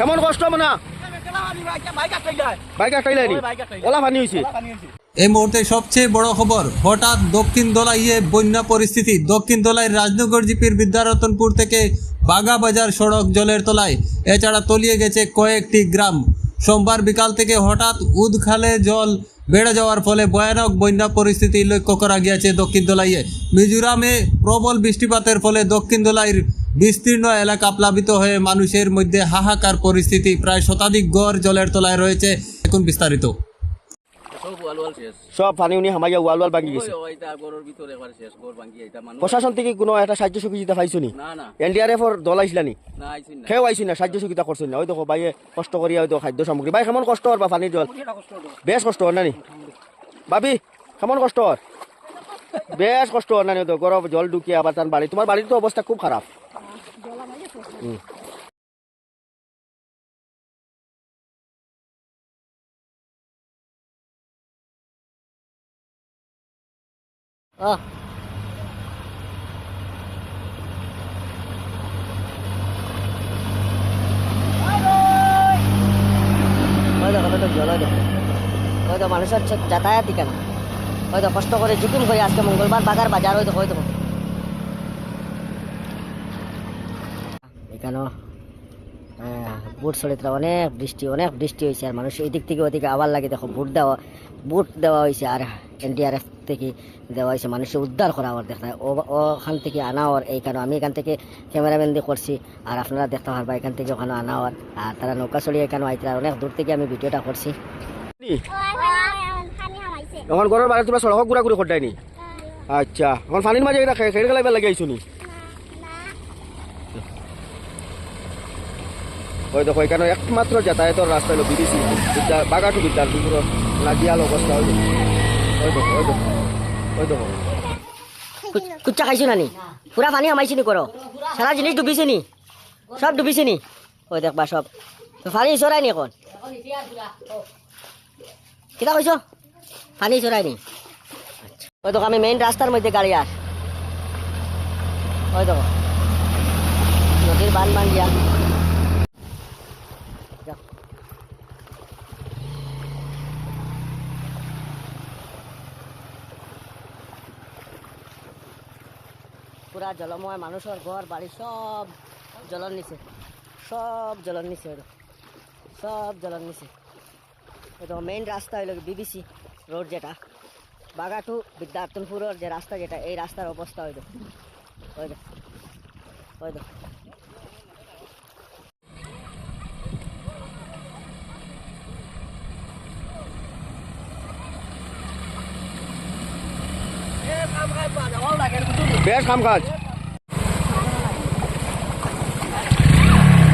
কেমন কষ্ট মানে? এই মুহূর্তে সবচেয়ে বড় খবর, হঠাৎ দক্ষিণ দোলাইয়ে বন্যা পরিস্থিতি। দক্ষিণ দোলাই রাজনগর জিপির বিদ্যারতনপুর থেকে বাগাবাজার সড়ক জলের তলায়। এছাড়া তলিয়ে গেছে কয়েকটি গ্রাম। সোমবার বিকাল থেকে হঠাৎ উদখালে জল বেড়ে যাওয়ার ফলে ভয়ানক বন্যা পরিস্থিতি লক্ষ্য করা গিয়েছে দক্ষিণ দোলাইয়ে। মিজোরামে প্রবল বৃষ্টিপাতের ফলে দক্ষিণ দোলাইয়ের বিস্তীর্ণ এলাকা প্লাবিত হয়ে মানুষের মধ্যে হাহাকার পরিস্থিতি প্রায় শতাধিক গড় জলের তলায় রয়েছে। এখন বিস্তারিত। সব পানি উনি হামাইয়া ওয়াল ওয়াল ভাঙি গেছে। প্রশাসন থেকে কোনো একটা সাহায্য সুবিধা পাইছো নি? না না। এনডিআরএফ এর দল আইসলানি না? না খেয়েও আইসি না সাহায্য সুবিধা করছেন না। ওই দেখো বাইয়ে কষ্ট করিয়া ওই দেখো খাদ্য সামগ্রী ভাই কেমন কষ্ট হর বা পানির জল? বেশ কষ্ট হর নানি ভাবি কেমন কষ্ট হর বেশ কষ্ট ওই তো গরম জল ঢুকিয়ে আবার তার বাড়ি। তোমার বাড়ির তো অবস্থা খুব খারাপ। হুম। আহ। ওই দেখো ওই তো জল ওই দেখো ওই তো মানুষের চ- যাতায়াতই কেন ওই তো কষ্ট করে জুকুম করে আজকে মঙ্গলবার বাজার বাজার হয়তো দেখো এখানেও বুট চলিত্রা অনেক বৃষ্টি অনেক বৃষ্টি হয়েছে আর মানুষ এই দিক থেকে ওদিকে আবার লাগে, দেখো, বুট দেওয়া বুট দেওয়া হয়েছে আর এনডিআরএফ থেকে দেওয়া হয়েছে মানুষের উদ্ধার করা ওর দেখা ও, ওখান থেকে আনা ওর এইখানে আমি এখান থেকে ক্যামেরাম্যান দিয়ে করছি আর আপনারা দেখতে পারবা এখান থেকে ওখানে আনা ওর আর তারা নৌকা চড়িয়ে এখানে আইতে অনেক দূর থেকে আমি ভিডিওটা করছি? এখন ঘরের বাড়ি তোমরা সড়ক ঘুরা ঘুরি করতাই নি? আচ্ছা এখন পানির মাঝে এটা খেয়ে খেয়ে লাগে আইছো নি ওই দেখো এখানে একমাত্র যাতায়াতের রাস্তা হলো বিদেশি বিদ্যার বাগাটু বিদ্যার দুপুর লাগিয়াল অবস্থা ওই ওই দেখো ওই দেখো ওই দেখো। কুচ- কুচ্চা খাইছো নানি? পুরা পানি আমাইছি নি করো সারা জিনিস ডুবিছে নি সব ডুবিছে নি ওই দেখবা সব তো পানি চড়াই নি এখন? কিতা কইছো পানি চড়াই নি আচ্ছা। ওই দেখো, আমি মেইন রাস্তার মধ্যে গাড়ি আস ওই দেখো নদীর বান বান দিয়া। পুরা জলময় মানুষের ঘর বাড়ি সব জলর নিচে। সব ওই দেখো। সব জলর নিচে। মেইন রাস্তা হইল বিবিসি রোড যেটা, বাগাটু বিদ্যার্থনপুরের যে রাস্তা যেটা, এই রাস্তার অবস্থা ওই দেখো ওই দেখো বেশ কাম কাজ।